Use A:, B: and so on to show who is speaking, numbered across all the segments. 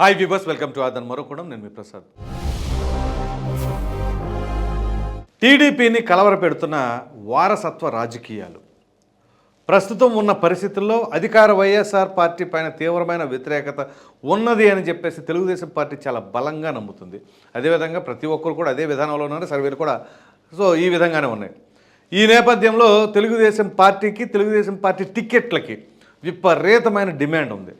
A: Hi viewers welcome to ఆదన్ మరొకడం నేను మీ ప్రసాద్ టీడీపీని కలవరపెడుతున్న వారసత్వ రాజకీయాలు. ప్రస్తుతం ఉన్న పరిస్థితుల్లో అధికార వైఎస్ఆర్ పార్టీ పైన తీవ్రమైన వ్యతిరేకత ఉన్నది అని చెప్పేసి తెలుగుదేశం పార్టీ చాలా బలంగా నమ్ముతుంది. అదేవిధంగా ప్రతి ఒక్కరు కూడా అదే విధానంలో ఉన్నారు. సర్వేలు కూడా సో ఈ విధంగానే ఉన్నాయి. ఈ నేపథ్యంలో తెలుగుదేశం పార్టీకి తెలుగుదేశం పార్టీ టిక్కెట్లకి విపరీతమైన డిమాండ్ ఉంది.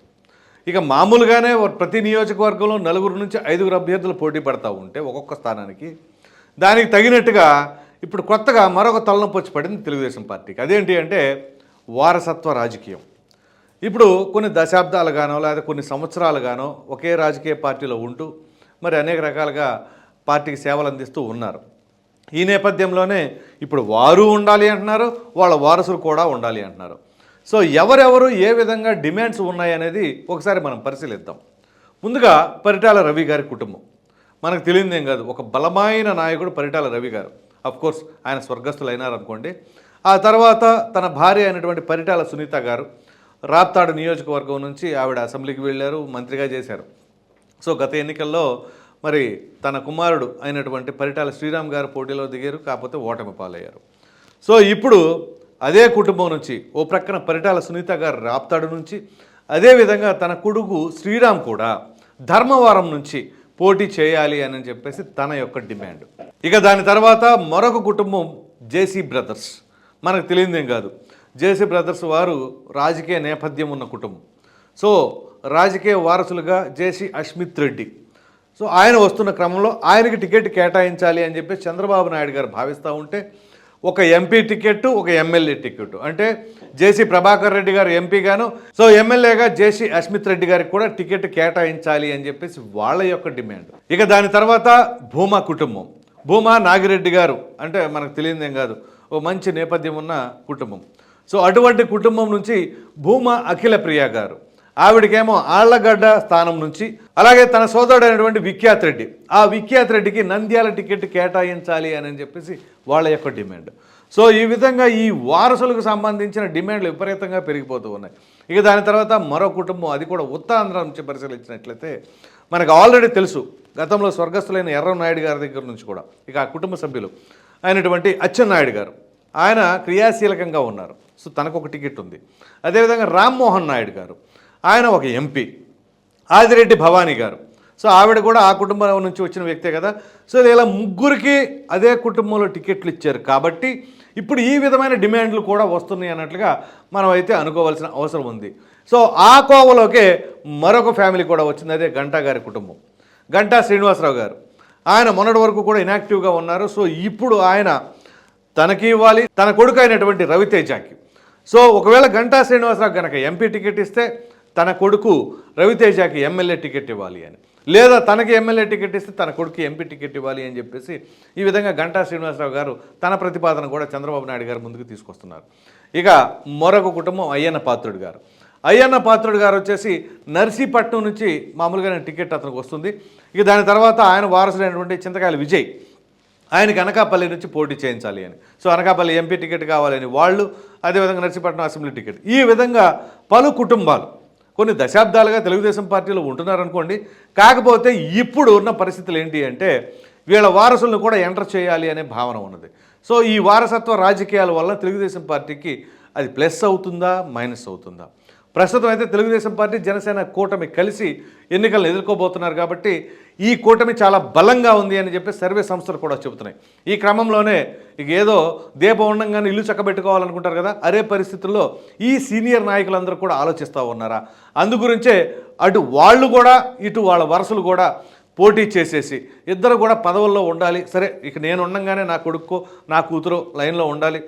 A: ఇక మామూలుగానే ప్రతి నియోజకవర్గంలో నలుగురు నుంచి ఐదుగురు అభ్యర్థులు పోటీ పడతా ఉంటే ఒక్కొక్క స్థానానికి దానికి తగినట్టుగా ఇప్పుడు కొత్తగా మరొక తలనొప్పి వచ్చి పడింది తెలుగుదేశం పార్టీకి. అదేంటి అంటే వారసత్వ రాజకీయం. ఇప్పుడు కొన్ని దశాబ్దాలుగానో లేదా కొన్ని సంవత్సరాలుగానో ఒకే రాజకీయ పార్టీలో ఉంటూ మరి అనేక రకాలుగా పార్టీకి సేవలు అందిస్తూ ఉన్నారు. ఈ నేపథ్యంలోనే ఇప్పుడు వారు ఉండాలి అంటున్నారు వాళ్ళ వారసులు కూడా ఉండాలి అంటున్నారు. సో ఎవరెవరు ఏ విధంగా డిమాండ్స్ ఉన్నాయనేది ఒకసారి మనం పరిశీలిద్దాం. ముందుగా పరిటాల రవి గారి కుటుంబం. మనకు తెలియదేం కాదు. ఒక బలమైన నాయకుడు పరిటాల రవి గారు. కోర్స్ ఆయన స్వర్గస్థులు అయినారనుకోండి ఆ తర్వాత తన భార్య అయినటువంటి పరిటాల సునీత గారు రాప్తాడు నియోజకవర్గం నుంచి ఆవిడ అసెంబ్లీకి వెళ్ళారు మంత్రిగా చేశారు. సో గత ఎన్నికల్లో మరి తన కుమారుడు అయినటువంటి పరిటాల శ్రీరామ్ గారు పోటీలో దిగారు కాకపోతే ఓటమి పాలయ్యారు. సో ఇప్పుడు అదే కుటుంబం నుంచి ఓ ప్రక్కన పరిటాల సునీత గారు రాప్తాడు నుంచి అదేవిధంగా తన కొడుకు శ్రీరామ్ కూడా ధర్మవరం నుంచి పోటీ చేయాలి అని చెప్పేసి తన యొక్క డిమాండ్. ఇక దాని తర్వాత మరొక కుటుంబం జేసీ బ్రదర్స్. మనకు తెలియదేం కాదు. జేసీ బ్రదర్స్ వారు రాజకీయ నేపథ్యం ఉన్న కుటుంబం. సో రాజకీయ వారసులుగా జేసీ అష్మిత్ రెడ్డి. సో ఆయన వస్తున్న క్రమంలో ఆయనకి టికెట్ కేటాయించాలి అని చెప్పి చంద్రబాబు నాయుడు గారు భావిస్తూ ఉంటే ఒక ఎంపీ టికెట్ ఒక ఎమ్మెల్యే టికెట్ అంటే జేసీ ప్రభాకర్ రెడ్డి గారు ఎంపీగాను సో ఎమ్మెల్యేగా జేసీ అస్మిత్ రెడ్డి గారికి కూడా టికెట్ కేటాయించాలి అని చెప్పేసి వాళ్ళ యొక్క డిమాండ్. ఇక దాని తర్వాత భూమా కుటుంబం. భూమా నాగిరెడ్డి గారు అంటే మనకు తెలియదేం కాదు ఓ మంచి నేపథ్యం ఉన్న కుటుంబం. సో అటువంటి కుటుంబం నుంచి భూమా అఖిల ప్రియ గారు. ఆవిడకేమో ఆళ్ళగడ్డ స్థానం నుంచి అలాగే తన సోదరుడైనటువంటి విఖ్యాత్ రెడ్డి. ఆ విఖ్యాత్ రెడ్డికి నంద్యాల టికెట్ కేటాయించాలి అని చెప్పేసి వాళ్ళ యొక్క డిమాండ్. సో ఈ విధంగా ఈ వారసులకు సంబంధించిన డిమాండ్లు విపరీతంగా పెరిగిపోతూ ఉన్నాయి. ఇక దాని తర్వాత మరో కుటుంబం అది కూడా ఉత్తరాంధ్ర నుంచి పరిశీలించినట్లయితే మనకు ఆల్రెడీ తెలుసు గతంలో స్వర్గస్థులైన ఎర్రనాయుడు గారి దగ్గర నుంచి కూడా ఇక ఆ కుటుంబ సభ్యులు అయినటువంటి అచ్చెన్నాయుడు గారు. ఆయన క్రియాశీలకంగా ఉన్నారు. సో తనకు ఒక టికెట్ ఉంది. అదేవిధంగా రామ్మోహన్ నాయుడు గారు. ఆయన ఒక ఎంపీ. ఆదిరెడ్డి భవానీ గారు. సో ఆవిడ కూడా ఆ కుటుంబం నుంచి వచ్చిన వ్యక్తే కదా. సో ఇలా ముగ్గురికి అదే కుటుంబంలో టికెట్లు ఇచ్చారు. కాబట్టి ఇప్పుడు ఈ విధమైన డిమాండ్లు కూడా వస్తున్నాయి అన్నట్లుగా మనం అయితే అనుకోవాల్సిన అవసరం ఉంది. సో ఆ కోవలోకే మరొక ఫ్యామిలీ కూడా వచ్చింది. అదే గంటా గారి కుటుంబం. గంటా శ్రీనివాసరావు గారు. ఆయన మొన్నటి వరకు కూడా ఇనాక్టివ్గా ఉన్నారు. సో ఇప్పుడు ఆయన తనకి ఇవ్వాలి. తన కొడుకు అయినటువంటి రవితేజాకి. సో ఒకవేళ గంటా శ్రీనివాసరావు కనుక ఎంపీ టికెట్ ఇస్తే తన కొడుకు రవితేజకి ఎమ్మెల్యే టికెట్ ఇవ్వాలి అని. లేదా తనకి ఎమ్మెల్యే టికెట్ ఇస్తే తన కొడుకు ఎంపీ టికెట్ ఇవ్వాలి అని చెప్పేసి ఈ విధంగా గంటా శ్రీనివాసరావు గారు తన ప్రతిపాదన కూడా చంద్రబాబు నాయుడు గారు ముందుకు తీసుకొస్తున్నారు. ఇక మరొక కుటుంబం అయ్యన్న పాత్రుడు గారు. అయ్యన్న పాత్రుడు గారు వచ్చేసి నర్సీపట్నం నుంచి మామూలుగానే టికెట్ అతనికి వస్తుంది. ఇక దాని తర్వాత ఆయన వారసుడైనటువంటి చింతకాయల విజయ్ ఆయనకి అనకాపల్లి నుంచి పోటీ చేయించాలి అని. సో అనకాపల్లి ఎంపీ టికెట్ కావాలని వాళ్ళు అదేవిధంగా నర్సీపట్నం అసెంబ్లీ టికెట్. ఈ విధంగా పలు కుటుంబాలు కొన్ని దశాబ్దాలుగా తెలుగుదేశం పార్టీలో ఉంటున్నారనుకోండి కాకపోతే ఇప్పుడు ఉన్న పరిస్థితులు ఏంటి అంటే వీళ్ళ వారసులను కూడా ఎంటర్ చేయాలి అనే భావన ఉన్నది. సో ఈ వారసత్వ రాజకీయాల వల్ల తెలుగుదేశం పార్టీకి అది ప్లస్ అవుతుందా మైనస్ అవుతుందా? ప్రస్తుతం అయితే తెలుగుదేశం పార్టీ జనసేన కూటమి కలిసి ఎన్నికలను ఎదుర్కోబోతున్నారు కాబట్టి ఈ కూటమి చాలా బలంగా ఉంది అని చెప్పి సర్వే సంస్థలు కూడా చెబుతున్నాయి. ఈ క్రమంలోనే ఇక ఏదో దీపం ఉండంగానే ఇల్లు చక్కబెట్టుకోవాలనుకుంటారు కదా అదే పరిస్థితుల్లో ఈ సీనియర్ నాయకులందరూ కూడా ఆలోచిస్తూ ఉన్నారా? అందుగురించే అటు వాళ్ళు కూడా ఇటు వాళ్ళ వరుసలు కూడా పోటీ చేసేసి ఇద్దరు కూడా పదవుల్లో ఉండాలి. సరే ఇక నేను ఉండంగానే నా కొడుకు నా కూతురు లైన్లో ఉండాలి.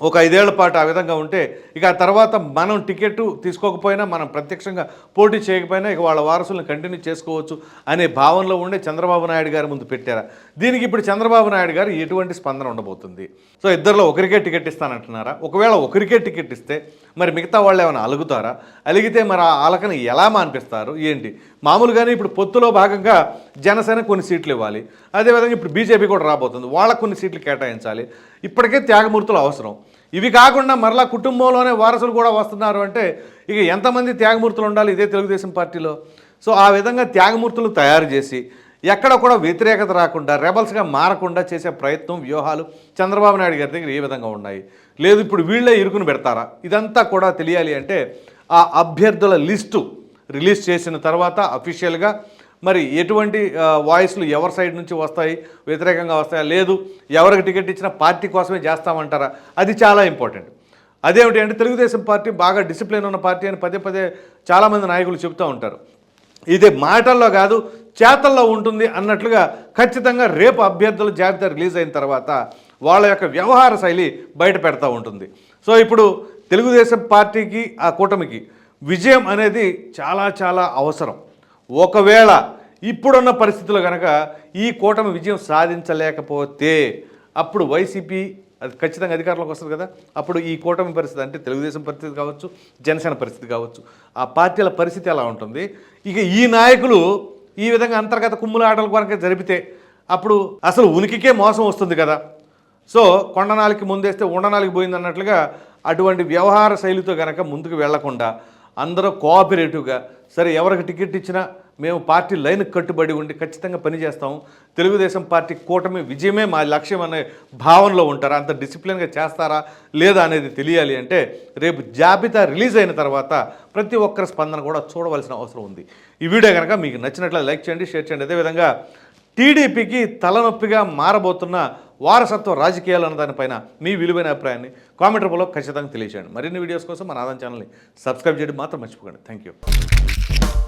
A: ఒక ఐదేళ్ళ పాటు ఆ విధంగా ఉంటే ఇక ఆ తర్వాత మనం టికెట్ తీసుకోకపోయినా మనం ప్రత్యక్షంగా పోటీ చేయకపోయినా ఇక వాళ్ళ వారసులను కంటిన్యూ చేసుకోవచ్చు అనే భావనలో ఉండే చంద్రబాబు నాయుడు గారి ముందు పెట్టారా? దీనికి ఇప్పుడు చంద్రబాబు నాయుడు గారు ఎటువంటి స్పందన ఉండబోతుంది? సో ఇద్దరిలో ఒకరికే టికెట్ ఇస్తానంటున్నారా? ఒకవేళ ఒకరికే టికెట్ ఇస్తే మరి మిగతా వాళ్ళు ఏమైనా అలుగుతారా? అలిగితే మరి ఆ ఆలకను ఎలా మానిపిస్తారు? ఏంటి? మామూలుగానే ఇప్పుడు పొత్తులో భాగంగా జనసేన కొన్ని సీట్లు ఇవ్వాలి. అదేవిధంగా ఇప్పుడు బీజేపీ కూడా రాబోతుంది. వాళ్ళకు కొన్ని సీట్లు కేటాయించాలి. ఇప్పటికే త్యాగమూర్తులు అవసరం. ఇవి కాకుండా మరలా కుటుంబంలోనే వారసులు కూడా వస్తున్నారు అంటే ఇక ఎంతమంది త్యాగమూర్తులు ఉండాలి ఇదే తెలుగుదేశం పార్టీలో? సో ఆ విధంగా త్యాగమూర్తులు తయారు చేసి ఎక్కడ కూడా వ్యతిరేకత రాకుండా రెబల్స్గా మారకుండా చేసే ప్రయత్నం వ్యూహాలు చంద్రబాబు నాయుడు గారి దగ్గర ఏ విధంగా ఉన్నాయి? లేదు ఇప్పుడు వీళ్ళే ఇరుకును పెడతారా? ఇదంతా కూడా తెలియాలి అంటే ఆ అభ్యర్థుల లిస్టు రిలీజ్ చేసిన తర్వాత అఫీషియల్గా మరి ఎటువంటి వాయిస్లు ఎవరి సైడ్ నుంచి వస్తాయి వ్యతిరేకంగా వస్తాయా? లేదు. ఎవరికి టికెట్ ఇచ్చినా పార్టీ కోసమే చేస్తామంటారా? అది చాలా ఇంపార్టెంట్. అదేమిటి అంటే తెలుగుదేశం పార్టీ బాగా డిసిప్లిన్ ఉన్న పార్టీ అని పదే పదే చాలామంది నాయకులు చెబుతూ ఉంటారు. ఇది మాటల్లో కాదు చేతల్లో ఉంటుంది అన్నట్లుగా ఖచ్చితంగా రేపు అభ్యర్థుల జాబితా రిలీజ్ అయిన తర్వాత వాళ్ళ యొక్క వ్యవహార శైలి బయట పెడతా ఉంటుంది. సో ఇప్పుడు తెలుగుదేశం పార్టీకి ఆ కూటమికి విజయం అనేది చాలా చాలా అవసరం. ఒకవేళ ఇప్పుడున్న పరిస్థితుల్లో కనుక ఈ కూటమి విజయం సాధించలేకపోతే అప్పుడు వైసీపీ అది ఖచ్చితంగా అధికారంలోకి వస్తుంది కదా. అప్పుడు ఈ కూటమి పరిస్థితి అంటే తెలుగుదేశం పరిస్థితి కావచ్చు జనసేన పరిస్థితి కావచ్చు ఆ పార్టీల పరిస్థితి ఎలా ఉంటుంది? ఇక ఈ నాయకులు ఈ విధంగా అంతర్గత కుమ్ములాటలు కనుక జరిపితే అప్పుడు అసలు ఉనికికే మోసం వస్తుంది కదా. సో కొండనాలికి ముందేస్తే ఉండనాలికి పోయింది అన్నట్లుగా అటువంటి వ్యవహార శైలితో కనుక ముందుకు వెళ్ళకుండా అందరూ కోఆపరేటివ్గా సరే ఎవరికి టికెట్ ఇచ్చినా మేము పార్టీ లైన్ కట్టుబడి ఉండి ఖచ్చితంగా పనిచేస్తాం తెలుగుదేశం పార్టీ కూటమి విజయమే మా లక్ష్యం అనే భావనలో ఉంటారా? అంత డిసిప్లిన్గా చేస్తారా లేదా అనేది తెలియాలి అంటే రేపు జాబితా రిలీజ్ అయిన తర్వాత ప్రతి ఒక్కరి స్పందన కూడా చూడవలసిన అవసరం ఉంది. ఈ వీడియో కనుక మీకు నచ్చినట్లయితే లైక్ చేయండి షేర్ చేయండి. అదేవిధంగా టీడీపీకి తలనొప్పిగా మారబోతున్న వారసత్వ రాజకీయాలు అన్న దానిపైన మీ విలువైన అభిప్రాయాన్ని కామెంట్ రూపంలో ఖచ్చితంగా తెలియజేయండి మరిన్ని వీడియోస్ కోసం మన ఆదాయం ఛానల్ని సబ్స్క్రైబ్ చేయడం మాత్రం మర్చిపోకండి. Thank you